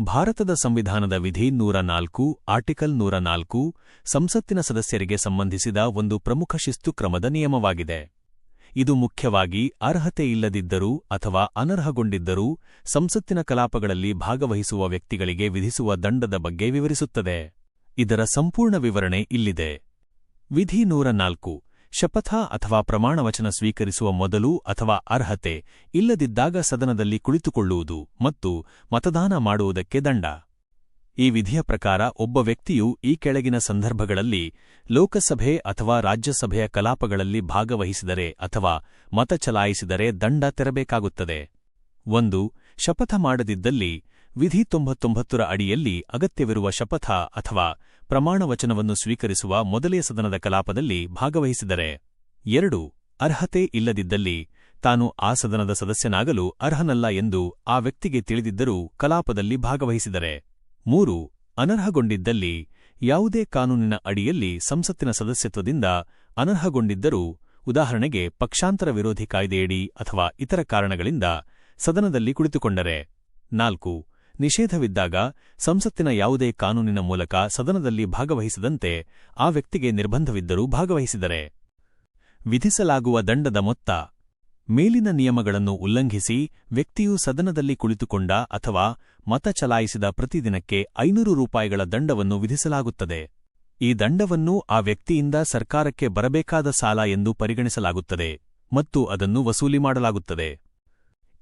ಭಾರತದ ಸಂವಿಧಾನದ ವಿಧಿ ನೂರ ನಾಲ್ಕು, ಆರ್ಟಿಕಲ್ ನೂರ ನಾಲ್ಕು, ಸಂಸತ್ತಿನ ಸದಸ್ಯರಿಗೆ ಸಂಬಂಧಿಸಿದ ಒಂದು ಪ್ರಮುಖ ಶಿಸ್ತು ಕ್ರಮದ ನಿಯಮವಾಗಿದೆ. ಇದು ಮುಖ್ಯವಾಗಿ ಅರ್ಹತೆ ಇಲ್ಲದಿದ್ದರೂ ಅಥವಾ ಅನರ್ಹಗೊಂಡಿದ್ದರೂ ಸಂಸತ್ತಿನ ಕಲಾಪಗಳಲ್ಲಿ ಭಾಗವಹಿಸುವ ವ್ಯಕ್ತಿಗಳಿಗೆ ವಿಧಿಸುವ ದಂಡದ ಬಗ್ಗೆ ವಿವರಿಸುತ್ತದೆ. ಇದರ ಸಂಪೂರ್ಣ ವಿವರಣೆ ಇಲ್ಲಿದೆ. ವಿಧಿ ನೂರ ನಾಲ್ಕು ಶಪಥ ಅಥವಾ ಪ್ರಮಾಣವಚನ ಸ್ವೀಕರಿಸುವ ಮೊದಲು ಅಥವಾ ಅರ್ಹತೆ ಇಲ್ಲದಿದ್ದಾಗ ಸದನದಲ್ಲಿ ಕುಳಿತುಕೊಳ್ಳುವುದು ಮತ್ತು ಮತದಾನ ಮಾಡುವುದಕ್ಕೆ ದಂಡ. ಈ ವಿಧಿಯ ಪ್ರಕಾರ ಒಬ್ಬ ವ್ಯಕ್ತಿಯು ಈ ಕೆಳಗಿನ ಸಂದರ್ಭಗಳಲ್ಲಿ ಲೋಕಸಭೆ ಅಥವಾ ರಾಜ್ಯಸಭೆಯ ಕಲಾಪಗಳಲ್ಲಿ ಭಾಗವಹಿಸಿದರೆ ಅಥವಾ ಮತ ಚಲಾಯಿಸಿದರೆ ದಂಡ ತೆರಬೇಕಾಗುತ್ತದೆ. ಒಂದು, ಶಪಥ ಮಾಡದಿದ್ದಲ್ಲಿ ವಿಧಿ ತೊಂಬತ್ತೊಂಬತ್ತರ ಅಡಿಯಲ್ಲಿ ಅಗತ್ಯವಿರುವ ಶಪಥ ಅಥವಾ ಪ್ರಮಾಣವಚನವನ್ನು ಸ್ವೀಕರಿಸುವ ಮೊದಲೇ ಸದನದ ಕಲಾಪದಲ್ಲಿ ಭಾಗವಹಿಸಿದರೆ. ಎರಡು, ಅರ್ಹತೆ ಇಲ್ಲದಿದ್ದಲ್ಲಿ ತಾನು ಆ ಸದನದ ಸದಸ್ಯನಾಗಲು ಅರ್ಹನಲ್ಲ ಎಂದು ಆ ವ್ಯಕ್ತಿಗೆ ತಿಳಿದಿದ್ದರೂ ಕಲಾಪದಲ್ಲಿ ಭಾಗವಹಿಸಿದರೆ. ಮೂರು, ಅನರ್ಹಗೊಂಡಿದ್ದಲ್ಲಿ ಯಾವುದೇ ಕಾನೂನಿನ ಅಡಿಯಲ್ಲಿ ಸಂಸತ್ತಿನ ಸದಸ್ಯತ್ವದಿಂದ ಅನರ್ಹಗೊಂಡಿದ್ದರೂ ಉದಾಹರಣೆಗೆ ಪಕ್ಷಾಂತರ ವಿರೋಧಿ ಕಾಯ್ದೆಯಡಿ ಅಥವಾ ಇತರ ಕಾರಣಗಳಿಂದ ಸದನದಲ್ಲಿ ಕುಳಿತುಕೊಂಡರೆ. ನಾಲ್ಕು ನಿಷೇಧವಿದ್ದಾಗ ಸಂಸತ್ತಿನ ಯಾವುದೇ ಕಾನೂನಿನ ಮೂಲಕ ಸದನದಲ್ಲಿ ಭಾಗವಹಿಸದಂತೆ ಆ ವ್ಯಕ್ತಿಗೆ ನಿರ್ಬಂಧವಿದ್ದರೂ ಭಾಗವಹಿಸಿದರೆ. ವಿಧಿಸಲಾಗುವ ದಂಡದ ಮೊತ್ತ. ಮೇಲಿನ ನಿಯಮಗಳನ್ನು ಉಲ್ಲಂಘಿಸಿ ವ್ಯಕ್ತಿಯು ಸದನದಲ್ಲಿ ಕುಳಿತುಕೊಂಡ ಅಥವಾ ಮತ ಚಲಾಯಿಸಿದ ಪ್ರತಿದಿನಕ್ಕೆ ಐನೂರು ರೂಪಾಯಿಗಳ ದಂಡವನ್ನು ವಿಧಿಸಲಾಗುತ್ತದೆ. ಈ ದಂಡವನ್ನು ಆ ವ್ಯಕ್ತಿಯಿಂದ ಸರ್ಕಾರಕ್ಕೆ ಬರಬೇಕಾದ ಸಾಲ ಎಂದು ಪರಿಗಣಿಸಲಾಗುತ್ತದೆ ಮತ್ತು ಅದನ್ನು ವಸೂಲಿ ಮಾಡಲಾಗುತ್ತದೆ.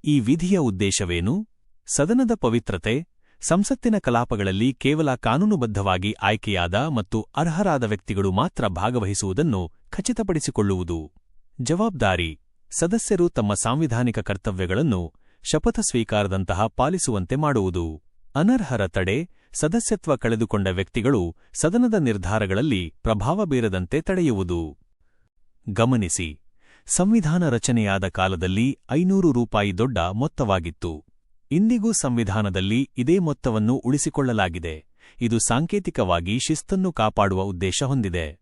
ಈ ವಿಧಿಯ ಉದ್ದೇಶವೇನು? ಸದನದ ಪವಿತ್ರತೆ, ಸಂಸತ್ತಿನ ಕಲಾಪಗಳಲ್ಲಿ ಕೇವಲ ಕಾನೂನುಬದ್ಧವಾಗಿ ಆಯ್ಕೆಯಾದ ಮತ್ತು ಅರ್ಹರಾದ ವ್ಯಕ್ತಿಗಳು ಮಾತ್ರ ಭಾಗವಹಿಸುವುದನ್ನು ಖಚಿತಪಡಿಸಿಕೊಳ್ಳುವುದು. ಜವಾಬ್ದಾರಿ, ಸದಸ್ಯರು ತಮ್ಮ ಸಾಂವಿಧಾನಿಕ ಕರ್ತವ್ಯಗಳನ್ನು ಶಪಥ ಸ್ವೀಕಾರದಂತಹ ಪಾಲಿಸುವಂತೆ ಮಾಡುವುದು. ಅನರ್ಹರ ತಡೆ, ಸದಸ್ಯತ್ವ ಕಳೆದುಕೊಂಡ ವ್ಯಕ್ತಿಗಳು ಸದನದ ನಿರ್ಧಾರಗಳಲ್ಲಿ ಪ್ರಭಾವ ಬೀರದಂತೆ ತಡೆಯುವುದು. ಗಮನಿಸಿ, ಸಂವಿಧಾನ ರಚನೆಯಾದ ಕಾಲದಲ್ಲಿ ಐನೂರು ರೂಪಾಯಿ ದೊಡ್ಡ ಮೊತ್ತವಾಗಿತ್ತು. ಇಂದಿಗೂ ಸಂವಿಧಾನದಲ್ಲಿ ಇದೇ ಮೊತ್ತವನ್ನು ಉಳಿಸಿಕೊಳ್ಳಲಾಗಿದೆ. ಇದು ಸಾಂಕೇತಿಕವಾಗಿ ಶಿಸ್ತನ್ನು ಕಾಪಾಡುವ ಉದ್ದೇಶ ಹೊಂದಿದೆ.